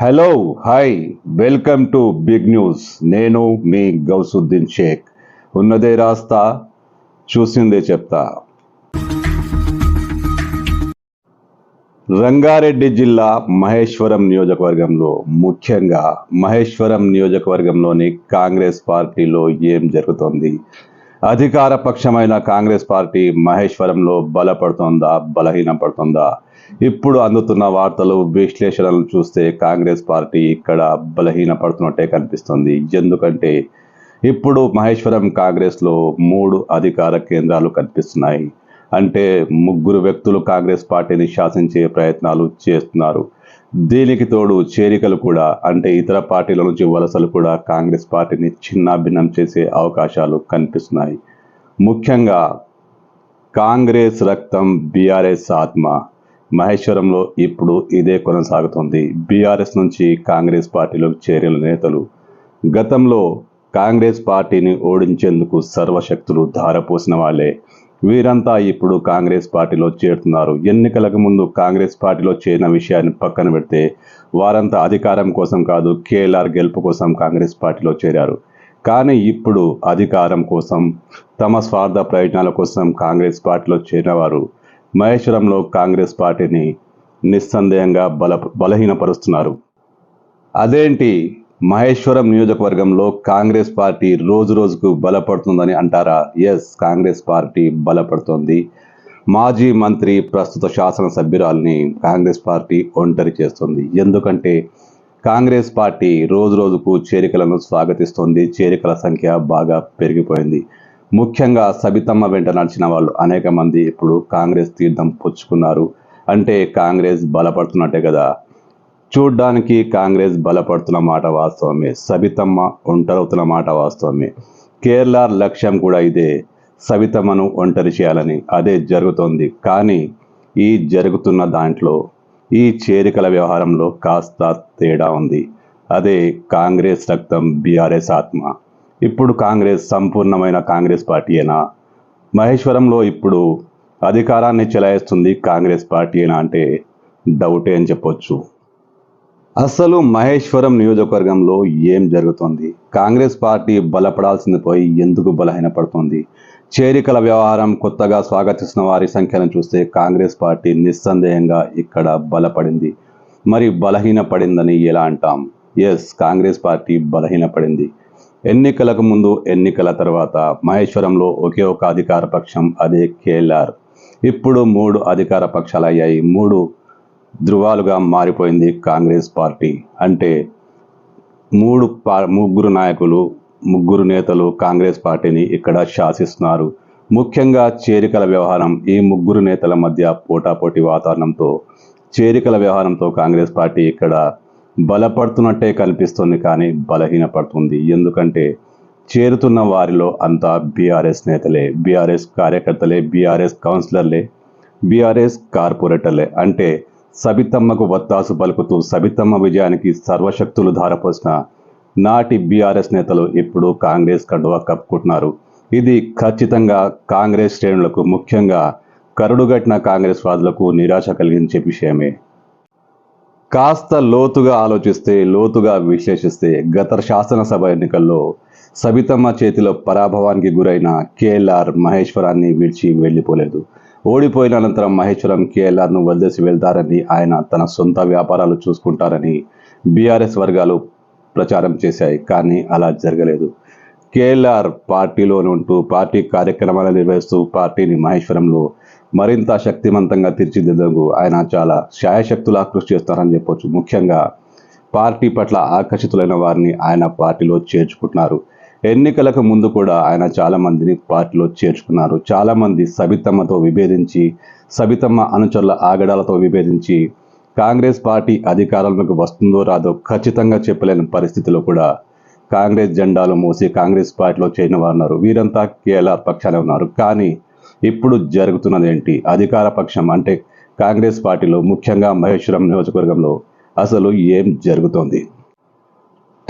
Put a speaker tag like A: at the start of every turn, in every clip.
A: Hello hi welcome to Big News నేను మీ గౌసుద్దీన్ షేక్. ఉన్నదే రాస్తా చూసిందే చెప్తా. రంగారెడ్డి జిల్లా మహేశ్వరం నియోజకవర్గంలో ముఖ్యంగా మహేశ్వరం నియోజకవర్గంలోని కాంగ్రెస్ పార్టీలో ఏం జరుగుతోంది? అధికార పక్షమైన కాంగ్రెస్ పార్టీ మహేశ్వరంలో బలపడుతోందా బలహీనపడుతోందా? ఇప్పుడు అందుతున్న వార్తలు విశ్లేషణలు చూస్తే కాంగ్రెస్ పార్టీ ఇక్కడ బలహీనపడుతున్నట్టే కనిపిస్తుంది. ఎందుకంటే ఇప్పుడు మహేశ్వరం కాంగ్రెస్లో మూడు అధికార కేంద్రాలు కనిపిస్తున్నాయి. అంటే ముగ్గురు వ్యక్తులు కాంగ్రెస్ పార్టీని శాసించే ప్రయత్నాలు చేస్తున్నారు. దీనికి తోడు చేరికలు కూడా అంటే ఇతర పార్టీల నుంచి వలసలు కూడా కాంగ్రెస్ పార్టీని చిన్నాభిన్నం చేసే అవకాశాలు కనిపిస్తున్నాయి. ముఖ్యంగా కాంగ్రెస్ రక్తం బీఆర్ఎస్ ఆత్మ. మహేశ్వరంలో ఇప్పుడు ఇదే కొనసాగుతుంది. బీఆర్ఎస్ నుంచి కాంగ్రెస్ పార్టీలో చేరిన నేతలు గతంలో కాంగ్రెస్ పార్టీని ఓడించేందుకు సర్వశక్తులు ధారపోసిన వాళ్ళే. వీరంతా ఇప్పుడు కాంగ్రెస్ పార్టీలో చేరుతున్నారు. ఎన్నికలకు ముందు కాంగ్రెస్ పార్టీలో చేరిన విషయాన్ని పక్కన పెడితే వారంతా అధికారం కోసం కాదు కేఎల్ఆర్ గెలుపు కోసం కాంగ్రెస్ పార్టీలో చేరారు. కానీ ఇప్పుడు అధికారం కోసం తమ స్వార్థ ప్రయోజనాల కోసం కాంగ్రెస్ పార్టీలో చేరిన వారు మహేశ్వరంలో కాంగ్రెస్ పార్టీని నిస్సందేహంగా బల బలహీనపరుస్తున్నారు. అదేంటి? మహేశ్వరం నియోజకవర్గంలో కాంగ్రెస్ పార్టీ రోజు రోజుకు బలపడుతుందని అంటారా? ఎస్ కాంగ్రెస్ పార్టీ బలపడుతోంది. మాజీ మంత్రి ప్రస్తుత శాసనసభ్యురాల్ని కాంగ్రెస్ పార్టీ ఒంటరి చేస్తుంది. ఎందుకంటే కాంగ్రెస్ పార్టీ రోజు రోజుకు చేరికలను స్వాగతిస్తుంది. చేరికల సంఖ్య బాగా పెరిగిపోయింది. ముఖ్యంగా సబితమ్మ వెంట నడిచిన వాళ్ళు అనేక మంది ఇప్పుడు కాంగ్రెస్ తీర్థం పుచ్చుకున్నారు. అంటే కాంగ్రెస్ బలపడుతున్నట్టే కదా. చూడ్డానికి కాంగ్రెస్ బలపడుతున్న మాట వాస్తవమే. సబితమ్మ ఒంటరవుతున్న మాట వాస్తవమే. కేరళ లక్ష్యం కూడా ఇదే. సవితమ్మను ఒంటరి చేయాలని అదే జరుగుతోంది. కానీ ఈ జరుగుతున్న దాంట్లో ఈ చేరికల వ్యవహారంలో కాస్త తేడా ఉంది. అదే కాంగ్రెస్ రక్తం బీఆర్ఎస్ ఆత్మ. ఇప్పుడు కాంగ్రెస్ సంపూర్ణమైన కాంగ్రెస్ పార్టీయేనా? మహేశ్వరంలో ఇప్పుడు అధికారాన్ని చెలాయిస్తుంది కాంగ్రెస్ పార్టీయేనా అంటే డౌటే అని చెప్పొచ్చు. అసలు మహేశ్వరం నియోజకవర్గంలో ఏం జరుగుతోంది? కాంగ్రెస్ పార్టీ బలపడాల్సింది పోయి ఎందుకు బలహీనపడుతోంది? చేరికల వ్యవహారం కొత్తగా స్వాగతిస్తున్న వారి సంఖ్యను చూస్తే కాంగ్రెస్ పార్టీ నిస్సందేహంగా ఇక్కడ బలపడింది. మరి బలహీనపడిందని ఎలా అంటాం? ఎస్ కాంగ్రెస్ పార్టీ బలహీనపడింది. ఎన్నికలకు ముందు ఎన్నికల తర్వాత మహేశ్వరంలో ఒకే ఒక అధికార పక్షం అదే కేఎల్ఆర్. ఇప్పుడు మూడు అధికార పక్షాలు అయ్యాయి. మూడు ధృవాలుగా మారిపోయింది కాంగ్రెస్ పార్టీ. అంటే మూడు పా ముగ్గురు నాయకులు ముగ్గురు నేతలు కాంగ్రెస్ పార్టీని ఇక్కడ శాసిస్తున్నారు. ముఖ్యంగా చేరికల వ్యవహారం ఈ ముగ్గురు నేతల మధ్య పోటాపోటీ వాతావరణంతో చేరికల వ్యవహారంతో కాంగ్రెస్ పార్టీ ఇక్కడ బలపడుతున్నట్టే కనిపిస్తుంది కానీ బలహీనపడుతుంది. ఎందుకంటే చేరుతున్న వారిలో అంతా బీఆర్ఎస్ నేతలే బీఆర్ఎస్ కార్యకర్తలే బీఆర్ఎస్ కౌన్సిలర్లే బీఆర్ఎస్ కార్పొరేటర్లే. అంటే సబితమ్మకు వత్తాసు పలుకుతూ సబితమ్మ విజయానికి సర్వశక్తులు ధారపోసిన నాటి బీఆర్ఎస్ నేతలు ఇప్పుడు కాంగ్రెస్ కండువా కప్పుకుంటున్నారు. ఇది ఖచ్చితంగా కాంగ్రెస్ శ్రేణులకు ముఖ్యంగా కరుడుగట్టిన కాంగ్రెస్ వాదులకు నిరాశ కలిగించే విషయమే. కాస్త లోతుగా ఆలోచిస్తే లోతుగా విశ్లేషిస్తే గత శాసనసభ ఎన్నికల్లో సబితమ్మ చేతిలో పరాభవానికి గురైన కేఎల్ఆర్ మహేశ్వరాన్ని విడిచి వెళ్ళిపోలేదు. ఓడిపోయిన అనంతరం మహేశ్వరం కేఎల్ఆర్ను వదిలేసి వెళ్తారని ఆయన తన సొంత వ్యాపారాలు చూసుకుంటారని బీఆర్ఎస్ వర్గాలు ప్రచారం చేశాయి కానీ అలా జరగలేదు. కేఎల్ఆర్ పార్టీలోనే ఉంటూ పార్టీ కార్యక్రమాలు నిర్వహిస్తూ పార్టీని మహేశ్వరంలో మరింత శక్తివంతంగా తీర్చిదిద్దేందుకు ఆయన చాలా శాయశక్తులా కృషి చేస్తారని చెప్పొచ్చు. ముఖ్యంగా పార్టీ పట్ల ఆకర్షితులైన వారిని ఆయన పార్టీలో చేర్చుకుంటున్నారు. ఎన్నికలకు ముందు కూడా ఆయన చాలామందిని పార్టీలో చేర్చుకున్నారు. చాలామంది సబితమ్మతో విభేదించి సబితమ్మ అనుచరుల ఆగడాలతో విభేదించి కాంగ్రెస్ పార్టీ అధికారంలోకి వస్తుందో రాదో ఖచ్చితంగా చెప్పలేని పరిస్థితిలో కూడా కాంగ్రెస్ జెండాలు మోసి కాంగ్రెస్ పార్టీలో చేరిన వారు ఉన్నారు వీరంతా కేఎల్ఆర్ పక్షాలే ఉన్నారు. కానీ ఇప్పుడు జరుగుతున్నది ఏంటి? అధికార పక్షం అంటే కాంగ్రెస్ పార్టీలో ముఖ్యంగా మహేశ్వరం నియోజకవర్గంలో అసలు ఏం జరుగుతోంది?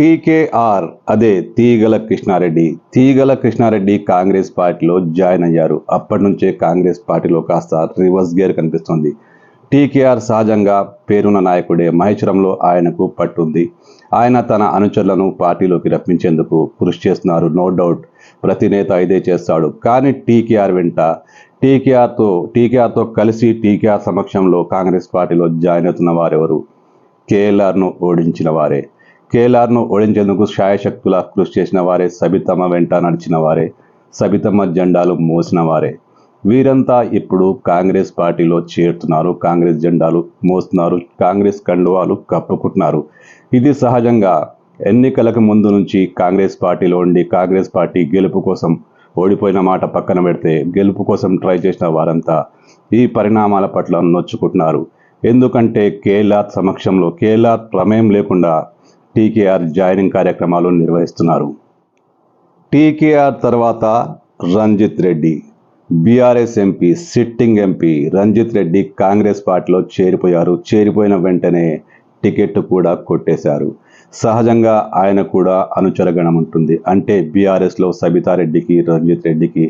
A: టీకేఆర్ అదే తీగల కృష్ణారెడ్డి. తీగల కృష్ణారెడ్డి కాంగ్రెస్ పార్టీలో జాయిన్ అయ్యారు. అప్పటి నుంచే కాంగ్రెస్ పార్టీలో కాస్త రివర్స్ గేర్ కనిపిస్తుంది. టీకేఆర్ సహజంగా పేరున్న నాయకుడే మహేశ్వరంలో ఆయనకు పట్టుంది. ఆయన తన అనుచరులను పార్టీలోకి రప్పించేందుకు కృషి చేస్తున్నారు. నో డౌట్ ప్రతి నేత ఇదే చేస్తాడు. కానీ టీకేఆర్ వెంట టీకేఆర్తో టీకేఆర్తో కలిసి టీకేఆర్ సమక్షంలో కాంగ్రెస్ పార్టీలో జాయిన్ అవుతున్న వారెవరు? కేఎల్ఆర్ను ఓడించిన వారే. కేఎల్ఆర్ను ఓడించేందుకు శాయశక్తుల కృషి చేసిన వారే సబితమ్మ వెంట నడిచిన వారే సబితమ్మ జెండాలు మోసిన వారే. వీరంతా ఇప్పుడు కాంగ్రెస్ పార్టీలో చేరుతున్నారు. కాంగ్రెస్ జెండాలు మోస్తున్నారు. కాంగ్రెస్ కండువాలు కప్పుకుంటున్నారు. ఇది సహజంగా ఎన్నికలకు ముందు నుంచి కాంగ్రెస్ పార్టీలో ఉండి కాంగ్రెస్ పార్టీ గెలుపు కోసం ఓడిపోయిన మాట పక్కన పెడితే గెలుపు కోసం ట్రై చేసిన వారంతా ఈ పరిణామాల పట్ల నొచ్చుకుంటున్నారు. ఎందుకంటే కేఎల్ఆర్ సమక్షంలో కేఎల్ఆర్ ప్రమేయం లేకుండా టీకేఆర్ జాయినింగ్ కార్యక్రమాలు నిర్వహిస్తున్నారు. టీకేఆర్ తర్వాత Ranjith Reddy BRS MP sitting MP Ranjith Reddy Congress పార్టీలో చేరిపోయారు. చేరిపోయిన వెంటనే టికెట్ కూడా కొట్టేశారు. సహజంగా ఆయన కూడా అనుచరగణం ఉంటుంది అంటే బీఆర్ఎస్లో సబితారెడ్డికి రంజిత్ రెడ్డికి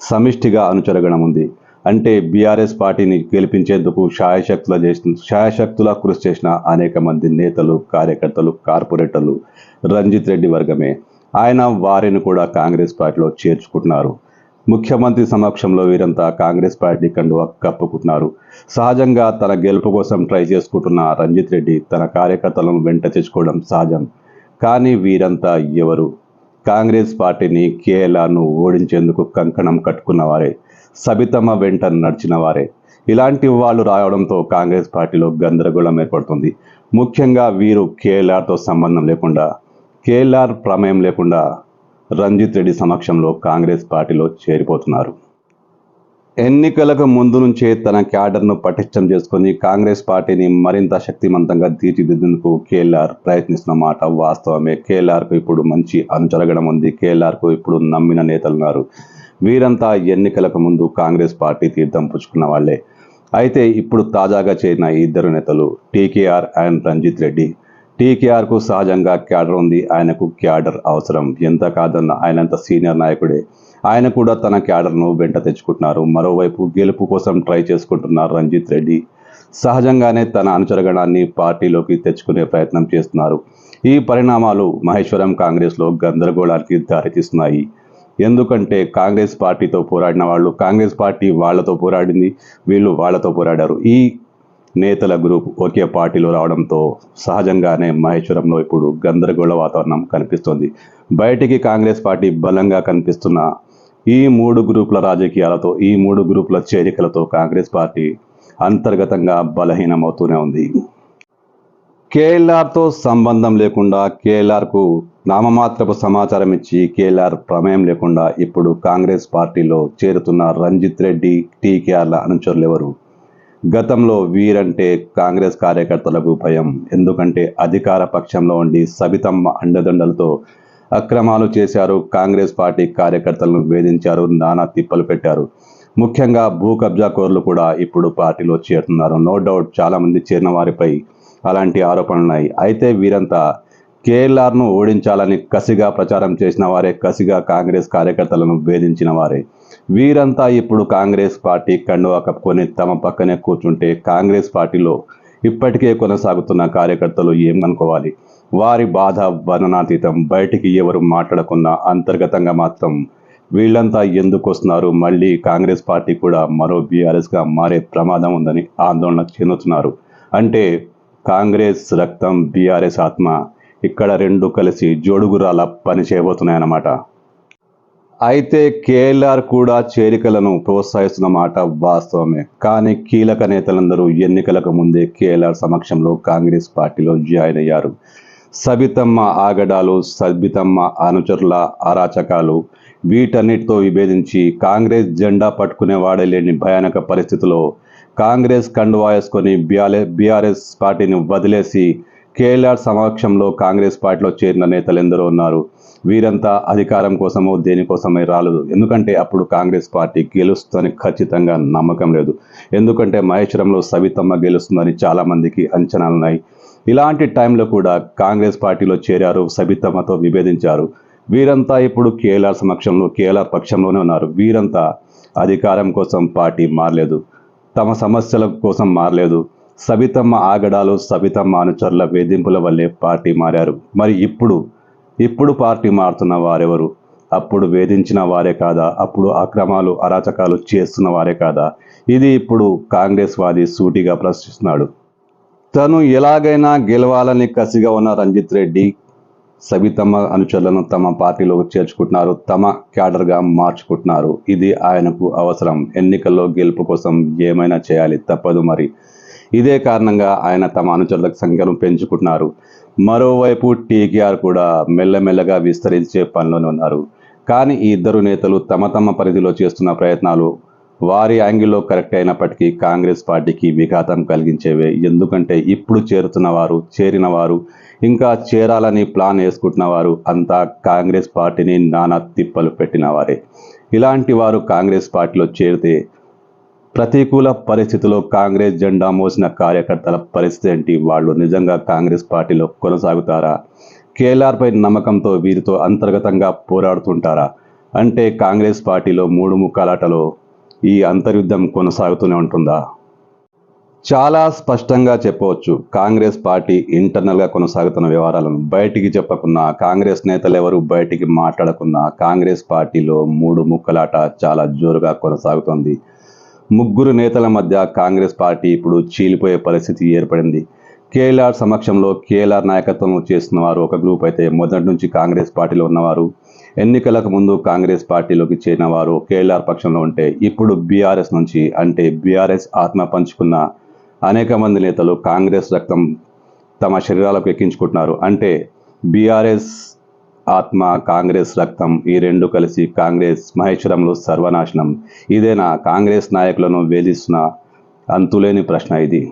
A: సమిష్టిగా అనుచరగణం ఉంది అంటే బీఆర్ఎస్ పార్టీని గెలిపించేందుకు శాయశక్తుల చేసిన శాయశక్తులా కృషి చేసిన అనేక మంది నేతలు కార్యకర్తలు కార్పొరేటర్లు రంజిత్ రెడ్డి వర్గమే. ఆయన వారిని కూడా కాంగ్రెస్ పార్టీలో చేర్చుకుంటున్నారు. ముఖ్యమంత్రి సమక్షంలో వీరంతా కాంగ్రెస్ పార్టీ కండువా కప్పుకుంటున్నారు. సహజంగా తన గెలుపు కోసం ట్రై చేసుకుంటున్న రంజిత్ రెడ్డి తన కార్యకర్తలను వెంట తెచ్చుకోవడం సహజం. కానీ వీరంతా ఎవరు? కాంగ్రెస్ పార్టీని కేఎల్ఆర్ను ఓడించేందుకు కంకణం కట్టుకున్నవారే. సబితమ్మ వెంట నడిచిన వారే. ఇలాంటి వాళ్ళు రావడంతో కాంగ్రెస్ పార్టీలో గందరగోళం ఏర్పడుతుంది. ముఖ్యంగా వీరు కేఎల్ఆర్తో సంబంధం లేకుండా కేఎల్ఆర్ ప్రమేయం లేకుండా రంజిత్ రెడ్డి సమక్షంలో కాంగ్రెస్ పార్టీలో చేరిపోతున్నారు. ఎన్నికలకు ముందు నుంచే తన క్యాడర్ను పటిష్టం చేసుకుని కాంగ్రెస్ పార్టీని మరింత శక్తివంతంగా తీర్చిదిద్దేందుకు కేఎల్ఆర్ ప్రయత్నిస్తున్న మాట వాస్తవమే. కేఎల్ఆర్కు ఇప్పుడు మంచి అనుచరగడం ఉంది. కేఎల్ఆర్కు ఇప్పుడు నమ్మిన నేతలున్నారు. వీరంతా ఎన్నికలకు ముందు కాంగ్రెస్ పార్టీ తీర్థం పుచ్చుకున్న వాళ్ళే అయితే ఇప్పుడు తాజాగా చేరిన ఈ ఇద్దరు నేతలు టీకేఆర్ అండ్ రంజిత్ రెడ్డి. టీకేఆర్కు సహజంగా క్యాడర్ ఉంది. ఆయనకు క్యాడర్ అవసరం. ఎంత కాదన్న ఆయనంత సీనియర్ నాయకుడే. ఆయన కూడా తన క్యాడర్ను వెంట తెచ్చుకుంటున్నారు. మరోవైపు గెలుపు కోసం ట్రై చేసుకుంటున్నారు రంజిత్ రెడ్డి సహజంగానే తన అనుచరగణాన్ని పార్టీలోకి తెచ్చుకునే ప్రయత్నం చేస్తున్నారు. ఈ పరిణామాలు మహేశ్వరం కాంగ్రెస్లో గందరగోళానికి దారితీస్తున్నాయి. ఎందుకంటే కాంగ్రెస్ పార్టీతో పోరాడిన వాళ్ళు కాంగ్రెస్ పార్టీ వాళ్ళతో పోరాడింది వీళ్ళు వాళ్ళతో పోరాడారు. ఈ నేతల గ్రూప్ ఒకే పార్టీలో రావడంతో సహజంగానే మహేశ్వరంలో ఇప్పుడు గందరగోళ వాతావరణం కనిపిస్తోంది. బయటికి కాంగ్రెస్ పార్టీ బలంగా కనిపిస్తున్న ఈ మూడు గ్రూపుల రాజకీయాలతో ఈ మూడు గ్రూపుల చేరికలతో కాంగ్రెస్ పార్టీ అంతర్గతంగా బలహీనమవుతూనే ఉంది. కేఎల్ఆర్తో సంబంధం లేకుండా కేఎల్ఆర్కు నామమాత్రపు సమాచారం ఇచ్చి కేఎల్ఆర్ ప్రమేయం లేకుండా ఇప్పుడు కాంగ్రెస్ పార్టీలో చేరుతున్న రంజిత్ రెడ్డి టీకేఆర్ల అనుచరులు ఎవరు? గతంలో వీరంటే కాంగ్రెస్ కార్యకర్తలకు భయం. ఎందుకంటే అధికార పక్షంలో ఉండి సబితమ్మ అండదండలతో అక్రమాలు చేశారు. కాంగ్రెస్ పార్టీ కార్యకర్తలను వేధించారు. నానా తిప్పలు పెట్టారు. ముఖ్యంగా భూ కబ్జా కోర్లు కూడా ఇప్పుడు పార్టీలో చేరుతున్నారు. నో డౌట్ చాలామంది చేరిన వారిపై అలాంటి ఆరోపణలు ఉన్నాయి. అయితే వీరంతా కేఎల్ఆర్ను ఓడించాలని కసిగా ప్రచారం చేసిన వారే కసిగా కాంగ్రెస్ కార్యకర్తలను వేధించిన వారే. వీరంతా ఇప్పుడు కాంగ్రెస్ పార్టీ కండువా కప్పుకొని తమ పక్కనే కూర్చుంటే కాంగ్రెస్ పార్టీలో ఇప్పటికే కొనసాగుతున్న కార్యకర్తలు ఏమనుకోవాలి వారి బాధ వర్ణనాతీతం బయటికి ఎవరు మాట్లాడకుండా అంతర్గతంగా మాత్రం వీళ్ళంతా ఎందుకు వస్తున్నారు? మళ్ళీ కాంగ్రెస్ పార్టీ కూడా మరో బీఆర్ఎస్గా మారే ప్రమాదం ఉందని ఆందోళన చెందుతున్నారు. అంటే కాంగ్రెస్ రక్తం బీఆర్ఎస్ ఆత్మ ఇక్కడ రెండు కలిసి జోడుగురాల పని చేయబోతున్నాయన్నమాట. అయితే కేఎల్ఆర్ కూడా చేరికలను ప్రోత్సహిస్తున్న మాట వాస్తవమే. కానీ కీలక నేతలందరూ ఎన్నికలకు ముందే కేఎల్ఆర్ సమక్షంలో కాంగ్రెస్ పార్టీలో జాయిన్ అయ్యారు. సబితమ్మ ఆగడాలు సబితమ్మ అనుచరుల అరాచకాలు వీటన్నిటితో విభేదించి కాంగ్రెస్ జెండా పట్టుకునేవాడే లేని భయానక పరిస్థితిలో కాంగ్రెస్ కండువా బీఆర్ఎస్ బీఆర్ఎస్ పార్టీని వదిలేసి కేఎల్ఆర్ సమక్షంలో కాంగ్రెస్ పార్టీలో చేరిన నేతలు ఎందరో ఉన్నారు. వీరంతా అధికారం కోసమో దేనికోసమే రాలేదు. ఎందుకంటే అప్పుడు కాంగ్రెస్ పార్టీ గెలుస్తుందని ఖచ్చితంగా నమ్మకం లేదు. ఎందుకంటే మహేశ్వరంలో సవితమ్మ గెలుస్తుందని చాలామందికి అంచనాలు ఉన్నాయి ఇలాంటి టైంలో కూడా కాంగ్రెస్ పార్టీలో చేరారు సబితమ్మతో విభేదించారు. వీరంతా ఇప్పుడు కేఎల్ఆర్ సమక్షంలో కేఎల్ఆర్ పక్షంలోనే ఉన్నారు. వీరంతా అధికారం కోసం పార్టీ మారలేదు. తమ సమస్యల కోసం మారలేదు. సబితమ్మ ఆగడాలు సబితమ్మ అనుచరుల వేధింపుల వల్లే పార్టీ మారారు. మరి ఇప్పుడు ఇప్పుడు పార్టీ మారుతున్న వారెవరు? అప్పుడు వేధించిన వారే కాదా? అప్పుడు అక్రమాలు అరాచకాలు చేస్తున్న వారే కాదా? ఇది ఇప్పుడు కాంగ్రెస్ వాది సూటిగా ప్రశ్నిస్తున్నాడు. తను ఎలాగైనా గెలవాలని కసిగా ఉన్న రంజిత్ రెడ్డి సబితమ్మ అనుచరులను తమ పార్టీలోకి చేర్చుకుంటున్నారు తమ క్యాడర్గా మార్చుకుంటున్నారు. ఇది ఆయనకు అవసరం. ఎన్నికల్లో గెలుపు కోసం ఏమైనా చేయాలి తప్పదు మరి. ఇదే కారణంగా ఆయన తమ అనుచరుల సంఖ్యను పెంచుకుంటున్నారు. మరోవైపు టీకేఆర్ కూడా మెల్లమెల్లగా విస్తరించే పనిలోనే ఉన్నారు. కానీ ఈ ఇద్దరు నేతలు తమ తమ పరిధిలో చేస్తున్న ప్రయత్నాలు వారి యాంగిల్లో కరెక్ట్ అయినప్పటికీ కాంగ్రెస్ పార్టీకి విఘాతం కలిగించేవే. ఎందుకంటే ఇప్పుడు చేరుతున్న వారు చేరిన వారు ఇంకా చేరాలని ప్లాన్ వేసుకుంటున్న వారు అంతా కాంగ్రెస్ పార్టీని నానా తిప్పలు పెట్టిన వారే ఇలాంటి వారు కాంగ్రెస్ పార్టీలో చేరితే ప్రతికూల పరిస్థితిలో కాంగ్రెస్ జెండా మోసిన కార్యకర్తల పరిస్థితి ఏంటి? వాళ్ళు నిజంగా కాంగ్రెస్ పార్టీలో కొనసాగుతారా? కేఎల్ఆర్పై నమ్మకంతో వీరితో అంతర్గతంగా పోరాడుతుంటారా? అంటే కాంగ్రెస్ పార్టీలో మూడు ముక్కలాటలో ఈ అంతర్యుద్ధం కొనసాగుతూనే ఉంటుందా? చాలా స్పష్టంగా చెప్పవచ్చు. కాంగ్రెస్ పార్టీ ఇంటర్నల్గా కొనసాగుతున్న వ్యవహారాలను బయటికి చెప్పకున్నా కాంగ్రెస్ నేతలు ఎవరు బయటికి మాట్లాడకున్నా కాంగ్రెస్ పార్టీలో మూడు ముక్కలాట చాలా జోరుగా కొనసాగుతోంది. ముగ్గురు నేతల మధ్య కాంగ్రెస్ పార్టీ ఇప్పుడు చీలిపోయే పరిస్థితి ఏర్పడింది. కేఎల్ఆర్ సమక్షంలో కేఎల్ఆర్ నాయకత్వం చేస్తున్న వారు ఒక గ్రూప్ అయితే మొదటి నుంచి కాంగ్రెస్ పార్టీలో ఉన్నవారు. ఎన్నికలకు ముందు కాంగ్రెస్ పార్టీలోకి చేరిన వారు కేఎల్ఆర్ పక్షంలో ఉంటే ఇప్పుడు బీఆర్ఎస్ నుంచి అంటే బీఆర్ఎస్ ఆత్మ పంచుకున్న అనేక మంది నేతలు కాంగ్రెస్ రక్తం తమ శరీరాలకు ఎక్కించుకుంటున్నారు. అంటే బీఆర్ఎస్ ఆత్మ కాంగ్రెస్ రక్తం ఈ రెండు కలిసి కాంగ్రెస్ మహేశ్వరంలో సర్వనాశనం. ఇదేనా కాంగ్రెస్ నాయకులను వేధిస్తున్న అంతులేని ప్రశ్న ఇది.